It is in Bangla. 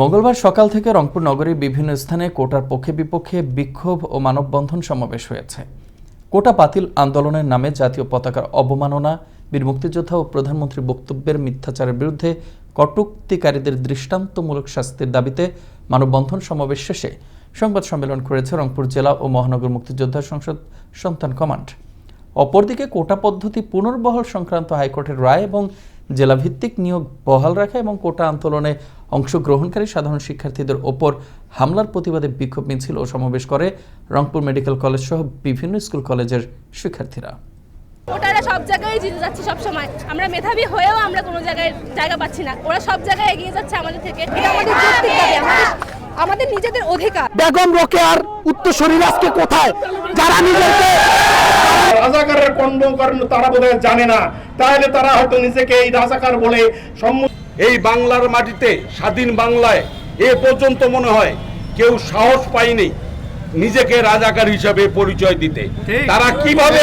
মঙ্গলবার সকাল থেকে রংপুর নগরীর বিভিন্ন স্থানে কোটার পক্ষে বিপক্ষে বিক্ষোভ ও মানববন্ধন সমাবেশ হয়েছে। কোটা বাতিল আন্দোলনের নামে জাতীয় পতাকার অবমাননা, বীর মুক্তিযোদ্ধা ও প্রধানমন্ত্রীর বক্তব্যের মিথ্যাচারের বিরুদ্ধে কটুক্তিকারীদের দৃষ্টান্তমূলক শাস্তির দাবিতে মানববন্ধন সমাবেশ শেষে সংবাদ সম্মেলন করেছে রংপুর জেলা ও মহানগর মুক্তিযোদ্ধা সংসদ সন্তান কমান্ড। অপরদিকে কোটা পদ্ধতি পুনর্বহাল সংক্রান্ত হাইকোর্টের রায় এবং জেলাভিত্তিক নিয়োগ বহাল রাখা এবং কোটা আন্দোলনে অংশগ্রহণকারী সাধারণ শিক্ষার্থীদের ওপর হামলার প্রতিবাদে বিক্ষোভ মিছিল ও সমাবেশ করে রংপুর মেডিকেল কলেজ সহ বিভিন্ন স্কুল কলেজের শিক্ষার্থীরা। ওটারা সব জায়গায় জিতে যাচ্ছে সব সময় আমরা মেধাবী হয়েও আমরা কোনো জায়গায় জায়গা পাচ্ছি না। ওরা সব জায়গায় এগিয়ে যাচ্ছে আমাদের থেকে। এটা আমাদের যৌক্তিক দাবি আমাদের আমাদের নিজেদের অধিকার। বেগম রোকেয়ার উত্তরসূরির আজকে কোথায়? যারা নিজেকে রাজাকারের কন্ড করেন তারা বোধহয় জানে না। তাহলে তারা হয়তো নিজেকে এই রাজাকার বলে সম্মুখ এই বাংলার মাটিতে স্বাধীন বাংলায় এ পর্যন্ত মনে হয় কেউ সাহস পায়নি নিজেকে রাজাকার হিসাবে পরিচয় দিতে। তারা কীভাবে